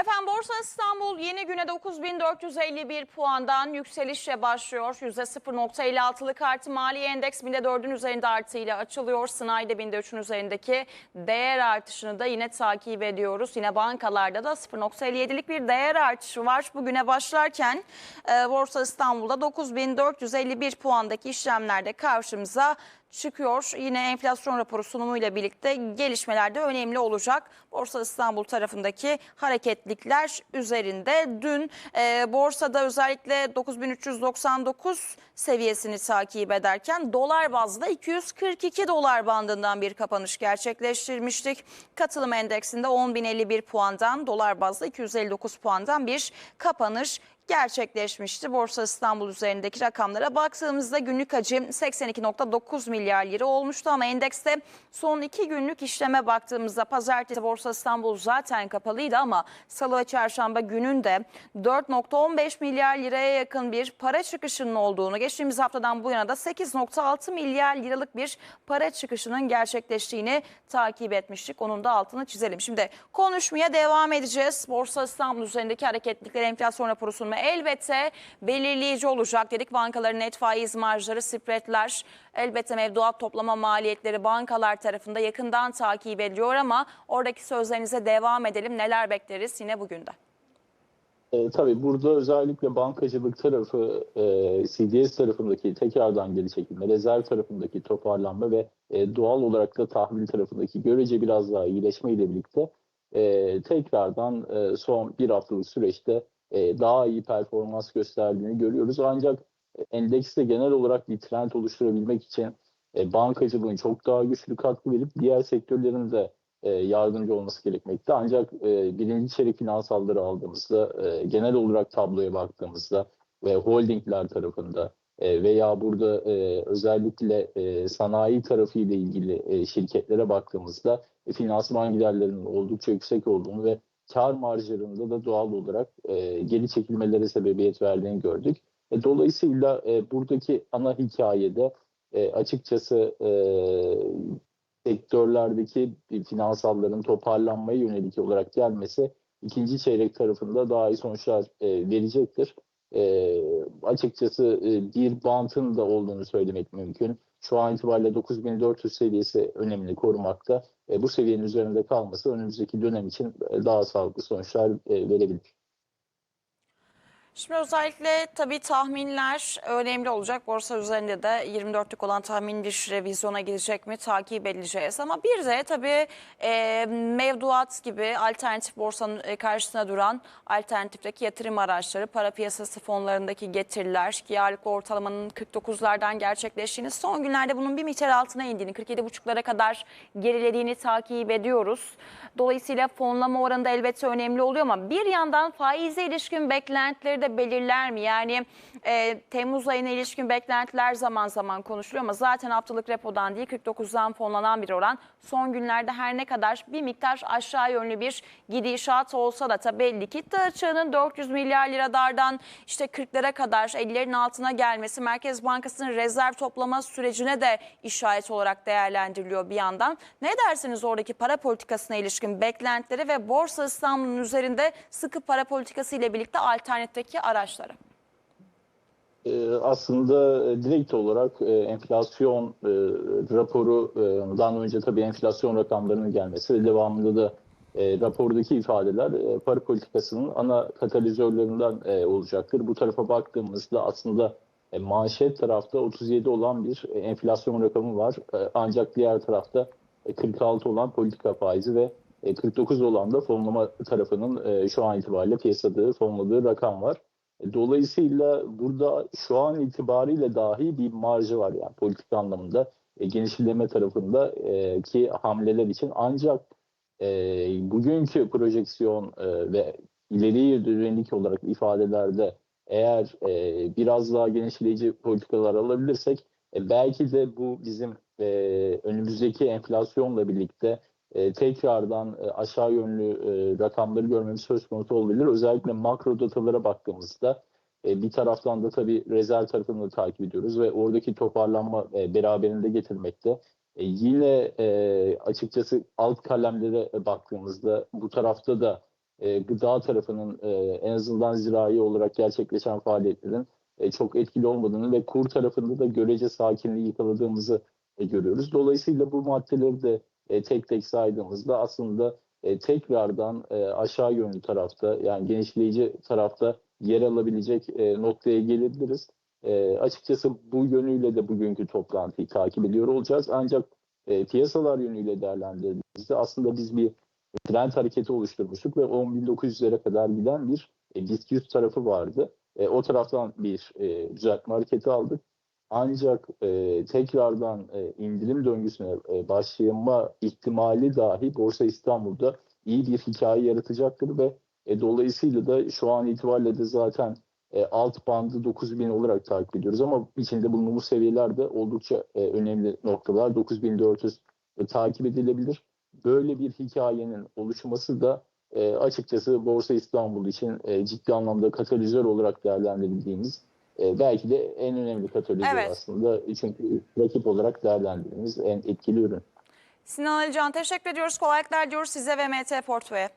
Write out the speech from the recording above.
Efendim Borsa İstanbul yeni güne 9451 puandan yükselişle başlıyor. %0.56'lık artı mali endeks binde 4'ün üzerinde artıyla açılıyor. Sınayda binde 3'ün üzerindeki değer artışını da yine takip ediyoruz. Yine bankalarda da 0.57'lik bir değer artışı var. Bugüne başlarken e, Borsa İstanbul'da 9451 puandaki işlemlerde karşımıza çıkıyor. Yine enflasyon raporu sunumuyla birlikte gelişmeler de önemli olacak. Borsa İstanbul tarafındaki hareketlikler üzerinde. Dün e, borsada özellikle 9399 seviyesini takip ederken dolar bazlı 242 dolar bandından bir kapanış gerçekleştirmiştik. Katılım endeksinde 10.051 puandan dolar bazlı 259 puandan bir kapanış gerçekleşmişti. Borsa İstanbul üzerindeki rakamlara baktığımızda günlük hacim 82.9 milyar lira olmuştu ama endekste son iki günlük işleme baktığımızda pazartesi Borsa İstanbul zaten kapalıydı ama salı ve çarşamba gününde 4.15 milyar liraya yakın bir para çıkışının olduğunu geçtiğimiz haftadan bu yana da 8.6 milyar liralık bir para çıkışının gerçekleştiğini takip etmiştik. Onun da altını çizelim. Şimdi konuşmaya devam edeceğiz. Borsa İstanbul üzerindeki hareketlikler enflasyon raporu sunma elbette belirleyici olacak dedik. Bankaların net faiz marjları, spreadler, elbette mevduat toplama maliyetleri bankalar tarafında yakından takip ediliyor ama oradaki sözlerinize devam edelim. Neler bekleriz yine bugün de? E, tabii burada özellikle bankacılık tarafı, e, CDS tarafındaki tekrardan geri çekilme, rezerv tarafındaki toparlanma ve e, doğal olarak da tahvil tarafındaki görece biraz daha iyileşme ile birlikte e, tekrardan e, son bir haftalık süreçte e, daha iyi performans gösterdiğini görüyoruz. Ancak endekste genel olarak bir trend oluşturabilmek için e, bankacılığın çok daha güçlü katkı verip diğer sektörlerin de e, yardımcı olması gerekmekte. Ancak e, birinci çeyrek finansalları aldığımızda, e, genel olarak tabloya baktığımızda ve holdingler tarafında e, veya burada e, özellikle e, sanayi tarafı ile ilgili e, şirketlere baktığımızda e, finansman giderlerinin oldukça yüksek olduğunu ve kar marjlarında da doğal olarak e, geri çekilmelere sebebiyet verdiğini gördük. E, dolayısıyla e, buradaki ana hikayede e, açıkçası e, sektörlerdeki finansalların toparlanmaya yönelik olarak gelmesi ikinci çeyrek tarafında daha iyi sonuçlar e, verecektir. E, açıkçası e, bir bantın da olduğunu söylemek mümkün. Şu an itibariyle 9400 seviyesi önemli korumakta. E, bu seviyenin üzerinde kalması önümüzdeki dönem için e, daha sağlıklı sonuçlar e, verebilir. Şimdi özellikle tabii tahminler önemli olacak. Borsa üzerinde de 24'lük olan tahmin bir revizyona gidecek mi takip edeceğiz. Ama bir de tabii e, mevduat gibi alternatif borsanın e, karşısına duran alternatifteki yatırım araçları, para piyasası fonlarındaki getiriler, ki aylık ortalamanın 49'lardan gerçekleştiğini, son günlerde bunun bir miktar altına indiğini, 47,5'lara kadar gerilediğini takip ediyoruz. Dolayısıyla fonlama oranı da elbette önemli oluyor ama bir yandan faize ilişkin beklentileri de belirler mi? Yani e, Temmuz ayına ilişkin beklentiler zaman zaman konuşuluyor ama zaten haftalık repodan değil 49'dan fonlanan bir oran. Son günlerde her ne kadar bir miktar aşağı yönlü bir gidişat olsa da tabii likit açığının 400 milyar liralardan işte 40'lara kadar 50'lerin altına gelmesi Merkez Bankası'nın rezerv toplama sürecine de işaret olarak değerlendiriliyor bir yandan. Ne dersiniz oradaki para politikasına ilişkin beklentileri ve Borsa İstanbul'un üzerinde sıkı para politikası ile birlikte alternatifteki araçları? Ee, aslında e, direkt olarak e, enflasyon e, raporundan önce tabii enflasyon rakamlarının gelmesi ve devamında da rapordaki ifadeler para politikasının ana katalizörlerinden olacaktır. Bu tarafa baktığımızda aslında manşet tarafta 37 olan bir enflasyon rakamı var. Ancak diğer tarafta e, 46 olan politika faizi ve e, 49 olan da fonlama tarafının e, şu an itibariyle piyasada fonladığı rakam var. E, Dolayısıyla burada şu an itibariyle dahi bir marjı var yani politik anlamında e, genişleme tarafında ki hamleler için ancak bugünkü projeksiyon ve ileriye dönük olarak ifadelerde eğer biraz daha genişleyici politikalar alabilirsek belki de bu bizim önümüzdeki enflasyonla birlikte e, tekrardan e, aşağı yönlü e, rakamları görmemiz söz konusu olabilir. Özellikle makro datalara baktığımızda e, bir taraftan da tabii rezerv tarafını da takip ediyoruz ve oradaki toparlanma e, beraberinde getirmekte. E, yine e, açıkçası alt kalemlere baktığımızda bu tarafta da e, gıda tarafının e, en azından zirai olarak gerçekleşen faaliyetlerin e, çok etkili olmadığını ve kur tarafında da görece sakinliği yakaladığımızı e, görüyoruz. Dolayısıyla bu maddeleri de e, tek tek saydığımızda aslında e, tekrardan e, aşağı yönlü tarafta yani genişleyici tarafta yer alabilecek e, noktaya gelebiliriz. E, açıkçası bu yönüyle de bugünkü toplantıyı takip ediyor olacağız. Ancak e, piyasalar yönüyle değerlendirdiğimizde aslında biz bir trend hareketi oluşturmuştuk ve 10.900'lere kadar giden bir e, BIST 100 tarafı vardı. E, o taraftan bir e, düzeltme hareketi aldık. Ancak e, tekrardan e, indirim döngüsüne e, başlayma ihtimali dahi Borsa İstanbul'da iyi bir hikaye yaratacaktır ve e, dolayısıyla da şu an itibariyle de zaten e, alt bandı 9000 olarak takip ediyoruz ama içinde bulunduğumuz seviyeler de oldukça e, önemli noktalar. 9400 e, takip edilebilir. Böyle bir hikayenin oluşması da e, açıkçası Borsa İstanbul için e, ciddi anlamda katalizör olarak değerlendirebildiğimiz e, belki de en önemli katalizör Evet. aslında. Çünkü rakip olarak değerlendirdiğimiz en etkili ürün. Sinan Alican teşekkür ediyoruz. Kolaylıklar diyoruz size ve MT Portföy'e.